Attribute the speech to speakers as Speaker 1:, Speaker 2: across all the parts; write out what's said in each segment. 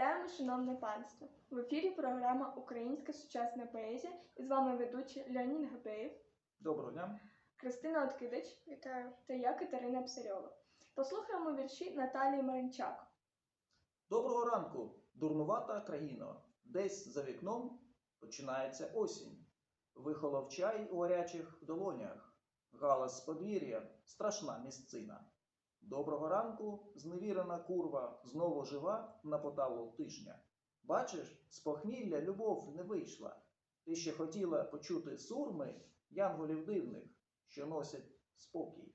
Speaker 1: Вітаємо, шановне панство! В ефірі програма Українська сучасна поезія і з вами ведучі Леонід Гапеєв,
Speaker 2: Доброго дня.
Speaker 1: Христина Откидич
Speaker 3: Вітаю.
Speaker 1: та я Катерина Псарьова. Послухаємо вірші Наталії Маринчак.
Speaker 2: Доброго ранку, дурнувата країно. Десь за вікном починається осінь. Вихолов чай у гарячих долонях. Галас подвір'я, страшна місцина. Доброго ранку, зневірена курва, знову жива на поталу тижня. Бачиш, з похмілля любов не вийшла. Ти ще хотіла почути сурми янголів дивних, що носять спокій.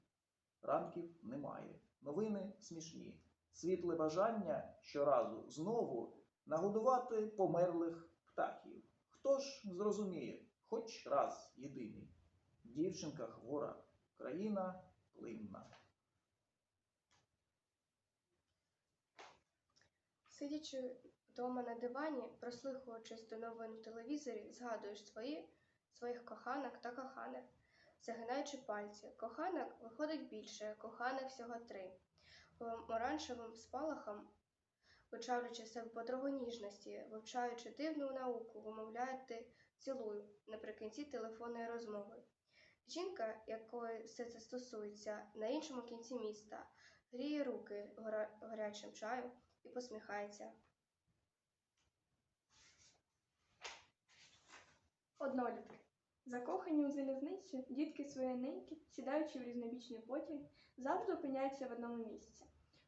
Speaker 2: Ранків немає, новини смішні. Світле бажання щоразу знову нагодувати померлих птахів. Хто ж зрозуміє, хоч раз єдиний. Дівчинка хвора, країна плинна.
Speaker 3: Сидячи вдома на дивані, прослухаючись до новин в телевізорі, згадуєш свої, своїх коханок та коханих, загинаючи пальці. Коханок виходить більше, коханих всього три. Оранжевим спалахом, вичавлюючи себе подругу ніжності, вивчаючи дивну науку, вимовляєте цілую наприкінці телефонної розмови. Жінка, якої все це стосується, на іншому кінці міста, гріє руки гарячим чаєм і посміхається.
Speaker 1: Однолітки. Закохані у залізницю, дітки своєї неньки, сідаючи в різнобічні потяги, завжди опиняються в одному місці.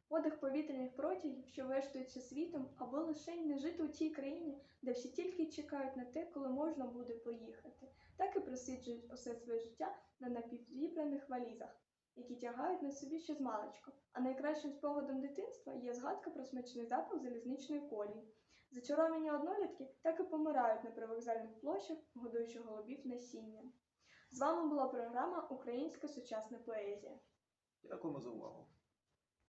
Speaker 1: Подих повітряних протягів, що вештуються світом, аби лише не жити у тій країні, де всі тільки чекають на те, коли можна буде поїхати, так і просиджують усе своє життя на напівзібраних валізах, які тягають на собі ще з маличку. А найкращим спогадом дитинства є згадка про смачний запах залізничної колії. Зачаровані однолітки так і помирають на привокзальних площах, годуючи голубів насінням. З вами була програма Українська сучасна поезія.
Speaker 2: Дякуємо за увагу.